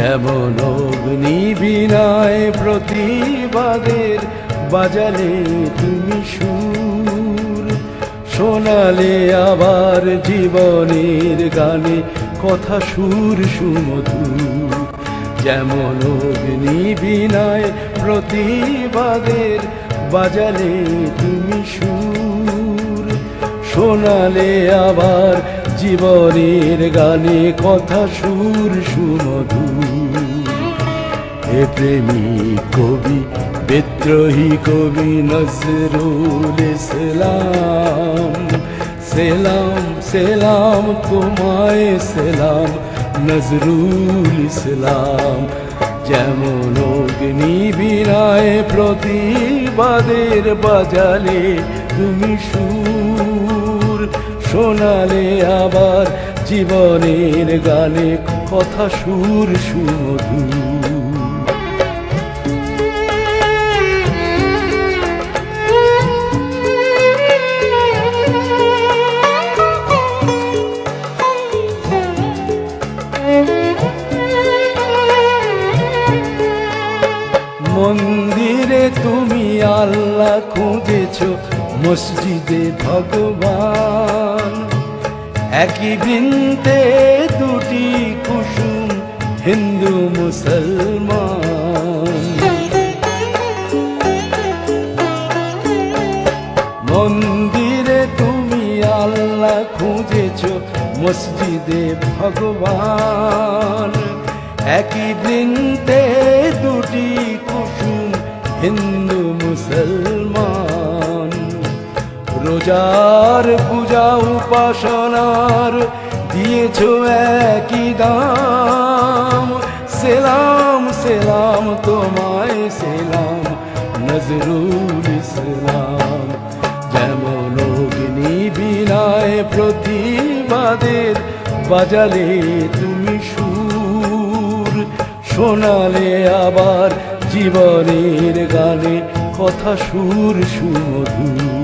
যেমন অগ্নি বিনায় প্রতিবাদের বাজালে তুমি সুর। শোনালে আবার জীবনের গানে কথা সুর সুমধুর। যেমন অগ্নি বিনায় প্রতিবাদের বাজালে তুমি সুর। শোনালে আবার জীবনের গানে কথা সুর সুমধুর হে প্রেমী কবি, বিদ্রোহী কবি নজরুল ইসলাম। সেলাম সেলাম, তোমায় সেলাম, নজরুল ইসলাম। যেমন অগ্নি বিনায় প্রতিবাদের বাজালে তুমি সুর শোনালে আবার জীবনের গানে কথা সুর সুমধুর। আল্লাহ খুঁজেছ মসজিদে ভগবান। একই বৃন্তে দুটি কুসুম হিন্দু মুসলমান। মন্দিরে তুমি আল্লাহ খুঁজেছ মসজিদে ভগবান। একই বৃন্তে দুটি কুসুম হিন্দু মুসলমান। রোজার পূজা উপাসনার দিয়েছ একই দাম। সেলাম সেলাম, তোমায় সেলাম, নজরুল ইসলাম। যেমন অগ্নি বিনায় প্রতিবাদের বাজালে তুমি সুর, শোনালে আবার জীবনের গানে কথা সুর সুমধুর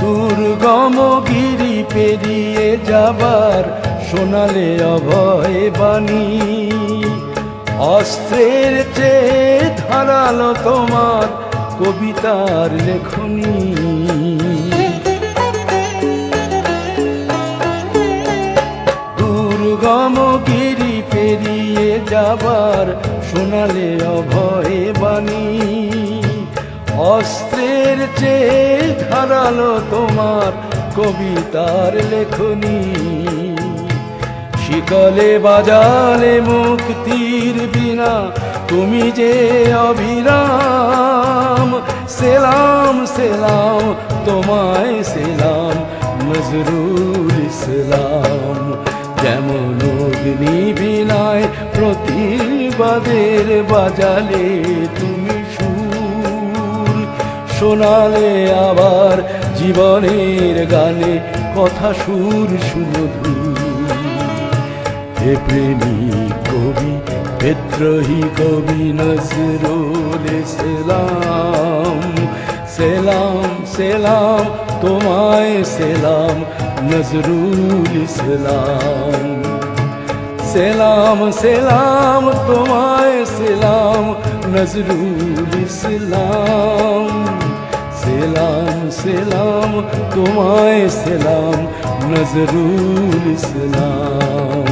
দুর্গম গিরি পেরিয়ে যাবার শোনালে অভয় বাণী। অস্ত্রের চেয়ে ধারালো তোমার কবিতার লেখনী। দুর্গম গিরি পেরিয়ে যাবার শোনালে অভয় বাণী। অস্ত্রের চেয়ে ধারালো তোমার কবিতার লেখনী। শিকলে বাজালে মুক্তির বিনা তুমি যে অবিরাম, সেলাম সেলাম, তোমায় সেলাম, নজরুল ইসলাম। যেমন অগ্নি বিনায় প্রতিবাদের বাজালে তুমি সুর শোনালে আবার জীবনের গানে কথা সুর সুমধুর। হে প্রেমিক কবি বিদ্রোহী কবি নজরুল ইসলাম সেলাম সেলাম তোমায় সেলাম নজরুল ইসলাম সেলাম সেলাম তোমায় সেলাম নজরুল ইসলাম সেলাম সেলাম তোমায় সেলাম নজরুল ইসলাম